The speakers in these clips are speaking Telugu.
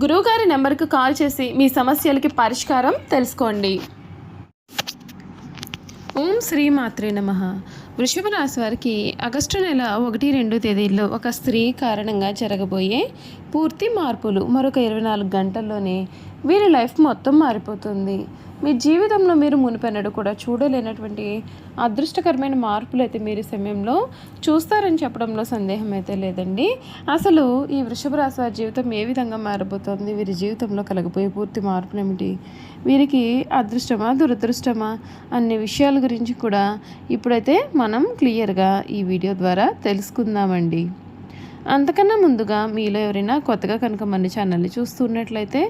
గురువుగారి నెంబర్కు కాల్ చేసి మీ సమస్యలకి పరిష్కారం తెలుసుకోండి. ఓం శ్రీ మాత్రే నమ. వృషభ రాశి వారికి ఆగస్టు నెల ఒకటి రెండు తేదీల్లో ఒక స్త్రీ కారణంగా జరగబోయే పూర్తి మార్పులు మరొక ఇరవై నాలుగు గంటల్లోనే వీరి లైఫ్ మొత్తం మారిపోతుంది. మీ జీవితంలో మీరు మునిపెన్నడు కూడా చూడలేనటువంటి అదృష్టకరమైన మార్పులు అయితే మీరు సమయంలో చూస్తారని చెప్పడంలో సందేహం అయితే లేదండి. అసలు ఈ వృషభ రాశి వారి జీవితం ఏ విధంగా మారబోతోంది? వీరి జీవితంలో కలగబోయే పూర్తి మార్పులు ఏమిటి వీరికి అదృష్టమా దురదృష్టమా అనే విషయాల గురించి కూడా ఇప్పుడైతే మనం క్లియర్గా ఈ వీడియో ద్వారా తెలుసుకుందామండి. అంతకన్నా ముందుగా మీలో ఎవరైనా కొత్తగా కనుక మన ఛానల్ని చూస్తున్నట్లయితే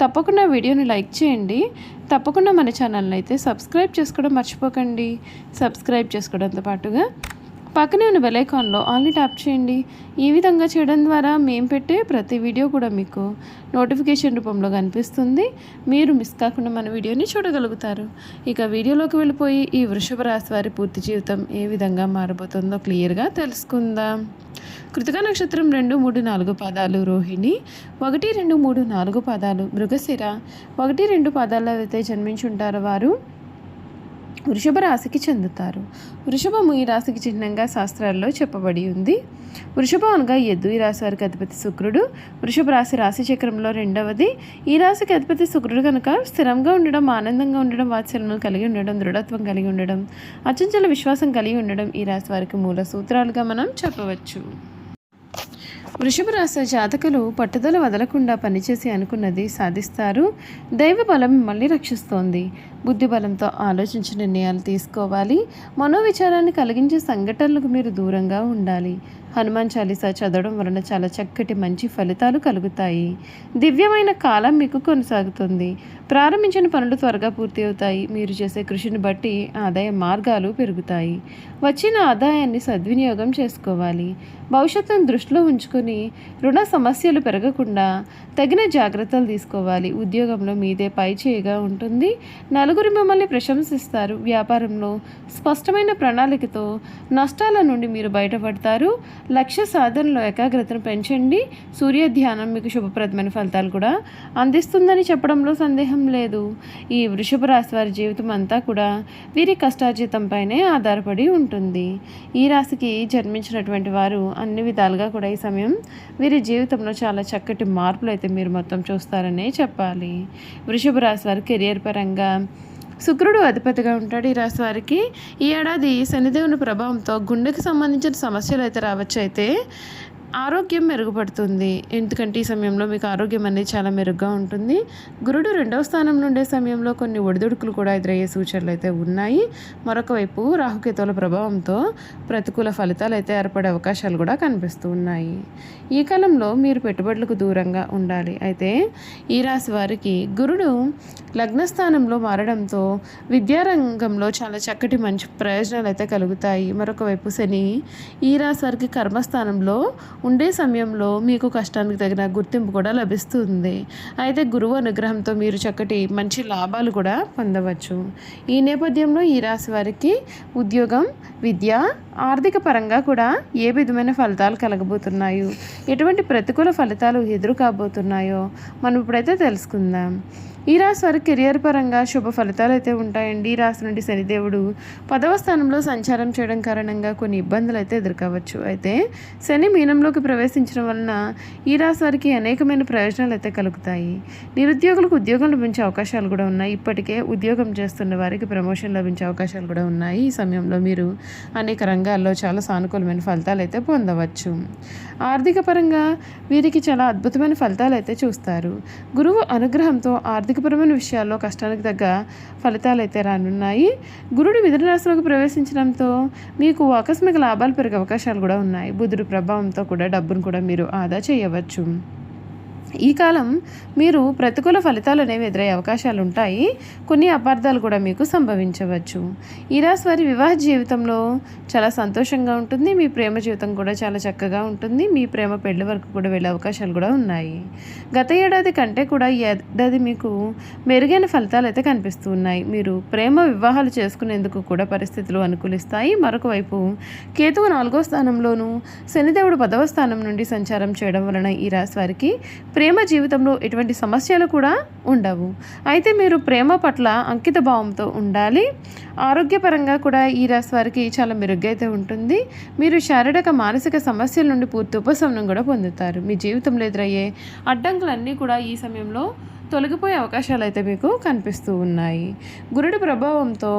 తప్పకుండా వీడియోని లైక్ చేయండి. తప్పకుండా మన ఛానల్ని అయితే సబ్స్క్రైబ్ చేసుకోవడం మర్చిపోకండి. సబ్స్క్రైబ్ చేసుకోవడంతో పాటుగా పక్కనే ఉన్న బెలైకాన్లో ఆల్ని ట్యాప్ చేయండి. ఈ విధంగా చేయడం ద్వారా మేము పెట్టే ప్రతి వీడియో కూడా మీకు నోటిఫికేషన్ రూపంలో కనిపిస్తుంది. మీరు మిస్ కాకుండా మన వీడియోని చూడగలుగుతారు. ఇక వీడియోలోకి వెళ్ళిపోయి ఈ వృషభ రాశి వారి పూర్తి జీవితం ఏ విధంగా మారబోతుందో క్లియర్గా తెలుసుకుందాం. కృతక నక్షత్రం రెండు మూడు నాలుగు పాదాలు రోహిణి ఒకటి రెండు మూడు నాలుగు పాదాలు మృగశిర ఒకటి రెండు పాదాల్లో అయితే జన్మించుంటారో వారు వృషభ రాశికి చెందుతారు. వృషభము ఈ రాశికి చిహ్నంగా శాస్త్రాల్లో చెప్పబడి ఉంది. వృషభం అనగా ఎద్దు ఈ రాశి వారికి అధిపతి శుక్రుడు. వృషభ రాశి రాశి చక్రంలో రెండవది. ఈ రాశికి అధిపతి శుక్రుడు కనుక స్థిరంగా ఉండడం ఆనందంగా ఉండడం వాత్సల్యం కలిగి ఉండడం దృఢత్వం కలిగి ఉండడం అచంచల విశ్వాసం కలిగి ఉండడం ఈ రాశి వారికి మూల సూత్రాలుగా మనం చెప్పవచ్చు. వృషభ రాశి జాతకులు పట్టుదల వదలకుండా పనిచేసి అనుకున్నది సాధిస్తారు. దైవ బలం మిమ్మల్ని రక్షిస్తోంది. బుద్ధి బలంతో ఆలోచించి నిర్ణయాలు తీసుకోవాలి. మనోవిచారాన్ని కలిగించే సంఘటనలకు మీరు దూరంగా ఉండాలి. హనుమాన్ చాలీసా చదవడం వలన చాలా చక్కటి మంచి ఫలితాలు కలుగుతాయి. దివ్యమైన కాలం మీకు కొనసాగుతుంది. ప్రారంభించిన పనులు త్వరగా పూర్తి అవుతాయి. మీరు చేసే కృషిని బట్టి ఆదాయ మార్గాలు పెరుగుతాయి. వచ్చిన ఆదాయాన్ని సద్వినియోగం చేసుకోవాలి. భవిష్యత్తును దృష్టిలో ఉంచుకొని రుణ సమస్యలు పెరగకుండా తగిన జాగ్రత్తలు తీసుకోవాలి. ఉద్యోగంలో మీదే పై చేయగా ఉంటుంది. నలుగురు మిమ్మల్ని ప్రశంసిస్తారు. వ్యాపారంలో స్పష్టమైన ప్రణాళికతో నష్టాల నుండి మీరు బయటపడతారు. లక్ష్య సాధనలో ఏకాగ్రతను పెంచండి. సూర్య ధ్యానం మీకు శుభప్రదమైన ఫలితాలు కూడా అందిస్తుందని చెప్పడంలో సందేహం లేదు. ఈ వృషభ రాశి వారి జీవితం అంతా కూడా వీరి కష్టార్జితంపైనే ఆధారపడి ఉంటుంది. ఈ రాశికి జన్మించినటువంటి వారు అన్ని విధాలుగా కూడా ఈ సమయం వీరి జీవితంలో చాలా చక్కటి మార్పులు అయితే మీరు మొత్తం చూస్తారనే చెప్పాలి. వృషభ రాశి వారి కెరియర్ పరంగా శుక్రుడు అధిపతిగా ఉంటాడు. ఈ రాశి వారికి ఈ ఏడాది శనిదేవుని ప్రభావంతో గుండెకి సంబంధించిన సమస్యలు అయితే రావచ్చు. అయితే ఆరోగ్యం మెరుగుపడుతుంది. ఎందుకంటే ఈ సమయంలో మీకు ఆరోగ్యం అనేది చాలా మెరుగ్గా ఉంటుంది. గురుడు రెండవ స్థానం నుండే సమయంలో కొన్ని ఒడిదుడుకులు కూడా ఎదురయ్యే సూచనలు అయితే ఉన్నాయి. మరొక వైపు రాహుకేతువుల ప్రభావంతో ప్రతికూల ఫలితాలు అయితే ఏర్పడే అవకాశాలు కూడా కనిపిస్తూ ఉన్నాయి. ఈ కాలంలో మీరు పెట్టుబడులకు దూరంగా ఉండాలి. అయితే ఈ రాశి వారికి గురుడు లగ్నస్థానంలో మారడంతో విద్యారంగంలో చాలా చక్కటి మంచి ప్రయోజనాలు అయితే కలుగుతాయి. మరొక వైపు శని ఈ రాశి వారికి కర్మస్థానంలో ఉండే సమయంలో మీకు కష్టానికి తగిన గుర్తింపు కూడా లభిస్తుంది. అయితే గురువు అనుగ్రహంతో మీరు చక్కటి మంచి లాభాలు కూడా పొందవచ్చు. ఈ నేపథ్యంలో ఈ రాశి వారికి ఉద్యోగం విద్య ఆర్థిక పరంగా కూడా ఏ విధమైన ఫలితాలు కలగబోతున్నాయో ఎటువంటి ప్రతికూల ఫలితాలు ఎదురు కాబోతున్నాయో మనం ఇప్పుడైతే తెలుసుకుందాం. ఈ రాశి వారి కెరియర్ పరంగా శుభ ఫలితాలు అయితే ఉంటాయండి. ఈ రాశి నుండి శనిదేవుడు పదవ స్థానంలో సంచారం చేయడం కారణంగా కొన్ని ఇబ్బందులు అయితే ఎదుర్కోవచ్చు. అయితే శని మీనంలోకి ప్రవేశించడం వలన ఈ రాశి వారికి అనేకమైన ప్రయోజనాలు అయితే కలుగుతాయి. నిరుద్యోగులకు ఉద్యోగం లభించే అవకాశాలు కూడా ఉన్నాయి. ఇప్పటికే ఉద్యోగం చేస్తున్న వారికి ప్రమోషన్ లభించే అవకాశాలు కూడా ఉన్నాయి. ఈ సమయంలో మీరు అనేక రంగాల్లో చాలా సానుకూలమైన ఫలితాలు అయితే పొందవచ్చు. ఆర్థిక పరంగా వీరికి చాలా అద్భుతమైన ఫలితాలు అయితే చూస్తారు. గురువు అనుగ్రహంతో ఆర్థిక ఆర్థికపరమైన విషయాల్లో కష్టానికి తగ్గ ఫలితాలు అయితే రానున్నాయి. గురుడు మిథున రాశిలోకి ప్రవేశించడంతో మీకు ఆకస్మిక లాభాలు పెరిగే అవకాశాలు కూడా ఉన్నాయి. బుధుడి ప్రభావంతో కూడా డబ్బును కూడా మీరు ఆదా చేయవచ్చు. ఈ కాలం మీరు ప్రతికూల ఫలితాలు అనేవి ఎదురయ్యే అవకాశాలు ఉంటాయి. కొన్ని అపార్థాలు కూడా మీకు సంభవించవచ్చు. ఈ రాశి వారి వివాహ జీవితంలో చాలా సంతోషంగా ఉంటుంది. మీ ప్రేమ జీవితం కూడా చాలా చక్కగా ఉంటుంది. మీ ప్రేమ పెళ్ళి వరకు కూడా వెళ్ళే అవకాశాలు కూడా ఉన్నాయి. గత ఏడాది కంటే కూడా ఈ ఏడాది మీకు మెరుగైన ఫలితాలు అయితే కనిపిస్తూ ఉన్నాయి. మీరు ప్రేమ వివాహాలు చేసుకునేందుకు కూడా పరిస్థితులు అనుకూలిస్తాయి. మరొక వైపు కేతువు నాలుగో స్థానంలోను శనిదేవుడు పదవ స్థానం నుండి సంచారం చేయడం వలన ఈ రాశి వారికి ప్రేమ ప్రేమ జీవితంలో ఎటువంటి సమస్యలు కూడా ఉండవు. అయితే మీరు ప్రేమ పట్ల అంకిత భావంతో ఉండాలి. ఆరోగ్యపరంగా కూడా ఈ రాశి వారికి చాలా మెరుగ్గైతే ఉంటుంది. మీరు శారీరక మానసిక సమస్యల నుండి పూర్తి ఉపశమనం కూడా పొందుతారు. మీ జీవితంలో ఎదురయ్యే అడ్డంకులన్నీ కూడా ఈ సమయంలో తొలగిపోయే అవకాశాలు అయితే మీకు కనిపిస్తూ ఉన్నాయి. గురుడి ప్రభావంతో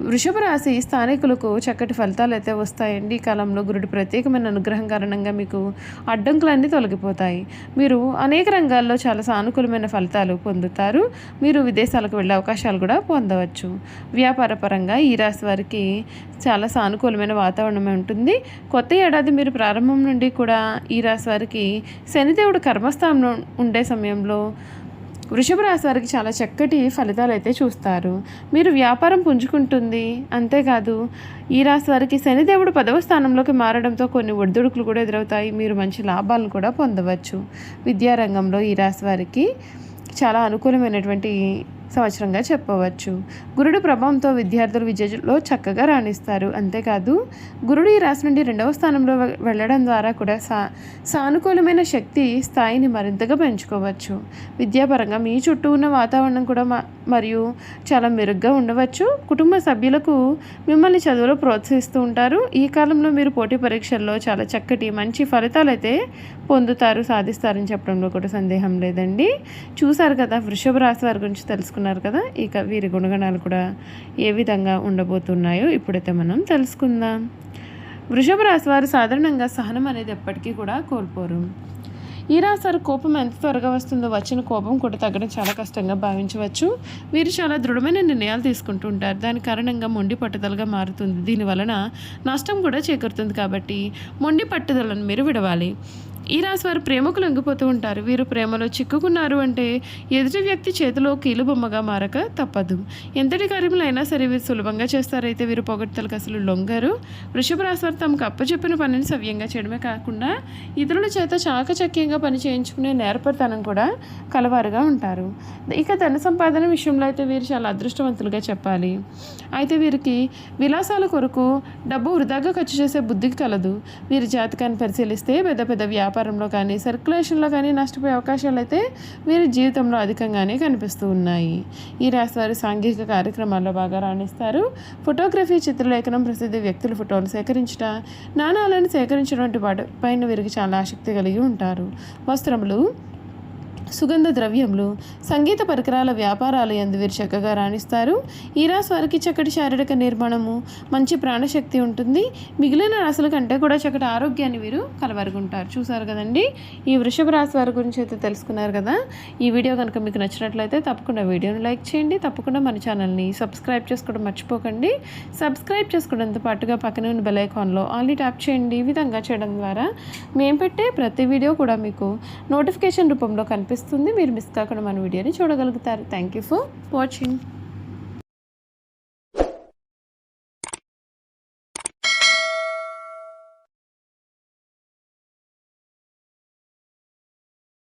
వృషభ రాశి స్థానికులకు చక్కటి ఫలితాలు అయితే వస్తాయండి. ఈ కాలంలో గురుడి ప్రత్యేకమైన అనుగ్రహం కారణంగా మీకు అడ్డంకులన్నీ తొలగిపోతాయి. మీరు అనేక రంగాల్లో చాలా సానుకూలమైన ఫలితాలు పొందుతారు. మీరు విదేశాలకు వెళ్ళే అవకాశాలు కూడా పొందవచ్చు. వ్యాపార పరంగా ఈ రాశి వారికి చాలా సానుకూలమైన వాతావరణమే ఉంటుంది. కొత్త ఏడాది మీరు ప్రారంభం నుండి కూడా ఈ రాశి వారికి శనిదేవుడు కర్మస్థానంలో ఉండే సమయంలో వృషభ రాశి వారికి చాలా చక్కటి ఫలితాలు అయితే చూస్తారు. మీరు వ్యాపారం పుంజుకుంటుంది. అంతేకాదు ఈ రాశి వారికి శనిదేవుడు పదవ స్థానంలోకి మారడంతో కొన్ని ఒడిదుడుకులు కూడా ఎదురవుతాయి. మీరు మంచి లాభాలను కూడా పొందవచ్చు. విద్యారంగంలో ఈ రాశి వారికి చాలా అనుకూలమైనటువంటి సంవత్సరంగా చెప్పవచ్చు. గురుడు ప్రభావంతో విద్యార్థులు విద్యలో చక్కగా రాణిస్తారు. అంతేకాదు గురుడు ఈ రాశి నుండి రెండవ స్థానంలో వెళ్ళడం ద్వారా కూడా సా సానుకూలమైన శక్తి స్థాయిని మరింతగా పెంచుకోవచ్చు. విద్యాపరంగా మీ చుట్టూ ఉన్న వాతావరణం కూడా మ- మరియు చాలా మెరుగ్గా ఉండవచ్చు. కుటుంబ సభ్యులకు మిమ్మల్ని చదువులో ప్రోత్సహిస్తూ ఉంటారు. ఈ కాలంలో మీరు పోటీ పరీక్షల్లో చాలా చక్కటి మంచి ఫలితాలు అయితే పొందుతారు సాధిస్తారని చెప్పడంలో కూడా సందేహం లేదండి. చూసారు కదా వృషభ రాశి వారి గురించి తెలుసుకున్నారు కదా ఇక వీరి గుణగణాలు కూడా ఏ విధంగా ఉండబోతున్నాయో ఇప్పుడైతే మనం తెలుసుకుందాం. వృషభ రాశి వారు సాధారణంగా సహనం అనేది ఎప్పటికీ కూడా కోల్పోరు. ఈ రాశి వారి కోపం ఎంత త్వరగా వస్తుందో వచ్చిన కోపం కూడా తగ్గడం చాలా కష్టంగా భావించవచ్చు. వీరు చాలా దృఢమైన నిర్ణయాలు తీసుకుంటూ ఉంటారు. దాని కారణంగా మొండి పట్టుదలగా మారుతుంది. దీని వలన నష్టం కూడా చేకూరుతుంది కాబట్టి మొండి పట్టుదలను మీరు విడవాలి. ఈ రాశి వారు ప్రేమకు లొంగిపోతూ ఉంటారు. వీరు ప్రేమలో చిక్కుకున్నారు అంటే ఎదుటి వ్యక్తి చేతిలో కీలుబొమ్మగా మారక తప్పదు. ఎంతటి కార్యములైనా సరే వీరు సులభంగా చేస్తారైతే వీరు పొగడ్తలకు అసలు లొంగరు. వృషభ రాశి వారు తమకు అప్పచెప్పిన పనిని సవ్యంగా చేయడమే కాకుండా ఇతరుల చేత చాకచక్యంగా పని చేయించుకునే నేర్పరితనం కూడా కలవారుగా ఉంటారు. ఇక ధన సంపాదన విషయంలో అయితే వీరు చాలా అదృష్టవంతులుగా చెప్పాలి. అయితే వీరికి విలాసాల కొరకు డబ్బు వృధాగా ఖర్చు చేసే బుద్ధికి కలదు. వీరి జాతకాన్ని పరిశీలిస్తే పెద్ద పెద్ద వ్యాపారంలో కానీ సర్క్యులేషన్లో కానీ నష్టపోయే అవకాశాలు అయితే వీరి జీవితంలో అధికంగానే కనిపిస్తూ ఉన్నాయి. ఈ రాశివారు సాంఘిక కార్యక్రమాల్లో బాగా రాణిస్తారు. ఫోటోగ్రఫీ చిత్రలేఖనం ప్రసిద్ధ వ్యక్తుల ఫోటోలు సేకరించట నాణాలను సేకరించడం వంటి వాటి పైన వీరికి చాలా ఆసక్తి కలిగి ఉంటారు. వస్త్రములు సుగంధ ద్రవ్యములు సంగీత పరికరాల వ్యాపారాలు ఎందు వీరు చక్కగా రాణిస్తారు. ఈ రాశి వారికి చక్కటి శారీరక నిర్మాణము మంచి ప్రాణశక్తి ఉంటుంది. మిగిలిన రాశుల కంటే కూడా చక్కటి ఆరోగ్యాన్ని వీరు కలవరుగుంటారు. చూసారు కదండి? ఈ వృషభ రాశి వారి గురించి అయితే తెలుసుకున్నారు కదా? ఈ వీడియో కనుక మీకు నచ్చినట్లయితే తప్పకుండా వీడియోని లైక్ చేయండి. తప్పకుండా మన ఛానల్ని సబ్స్క్రైబ్ చేసుకోవడం మర్చిపోకండి. సబ్స్క్రైబ్ చేసుకోవడంతో పాటుగా పక్కనే ఉన్న బెల్ ఐకాన్లో ఆన్లీ ట్యాప్ చేయండి. ఈ విధంగా చేయడం ద్వారా మేము పెట్టే ప్రతి వీడియో కూడా మీకు నోటిఫికేషన్ రూపంలో కనిపిస్తుంది. కనిపిస్తుంది మీరు మిస్ కాకుండా మన వీడియోని చూడగలుగుతారు. Thank you for watching